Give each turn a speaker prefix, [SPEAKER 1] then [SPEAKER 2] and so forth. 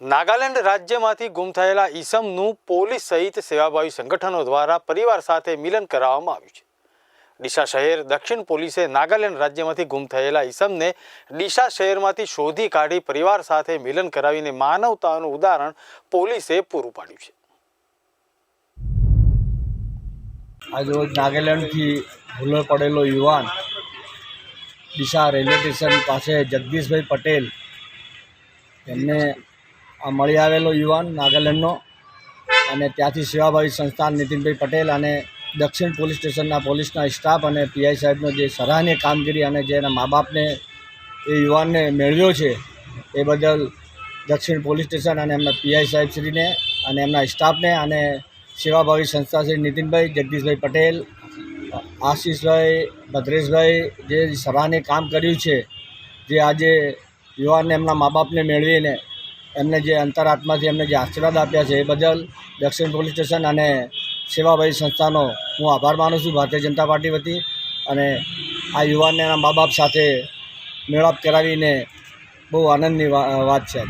[SPEAKER 1] નાગાલેન્ડ રાજ્યમાંથી ગુમ થયેલા ઈસમનું પોલીસ સહિત સેવાભાવી સંગઠનો દ્વારા પરિવાર સાથે મિલન કરાવવામાં આવ્યું છે. ડીસા શહેર દક્ષિણ પોલીસે નાગાલેન્ડ રાજ્યમાંથી ગુમ થયેલા ઈસમને ડીસા શહેરમાંથી શોધી કાઢી પરિવાર સાથે મિલન કરાવીને માનવતાનું ઉદાહરણ પોલીસે પૂરું પાડ્યું છે.
[SPEAKER 2] આજરોજ નાગાલેન્ડથી ભૂલો પડેલો યુવાન ડીસા રેલવે સ્ટેશન પાસે જગદીશભાઈ પટેલ, એમને મળી આવેલો યુવાન નાગાલેન્ડનો અને ત્યાંથી સેવાભાવી સંસ્થાન નીતિનભાઈ પટેલ અને દક્ષિણ પોલીસ સ્ટેશનના પોલીસના સ્ટાફ અને પીઆઈ સાહેબનો જે સરાહનીય કામગીરી અને જે એના મા બાપને એ યુવાનને મેળવ્યો છે, એ બદલ દક્ષિણ પોલીસ સ્ટેશન અને એમના પીઆઈ સાહેબશ્રીને અને એમના સ્ટાફને અને સેવાભાવી સંસ્થા શ્રી નીતિનભાઈ, જગદીશભાઈ પટેલ, આશીષભાઈ, ભદ્રેશભાઈ જે સરાહનીય કામ કર્યું છે, જે આજે યુવાનને એમના મા બાપને મેળવીને એમને જે અંતરાત્માથી એમને જે આશીર્વાદ આપ્યા છે એ બદલ દક્ષિણ પોલીસ સ્ટેશન અને સેવાભાઈ સંસ્થાનો હું આભાર માનું છું, ભારતીય જનતા પાર્ટી વતી. અને આ યુવાનને એના મા બાપ સાથે મેળાપ કરાવીને બહુ આનંદની વાત છે.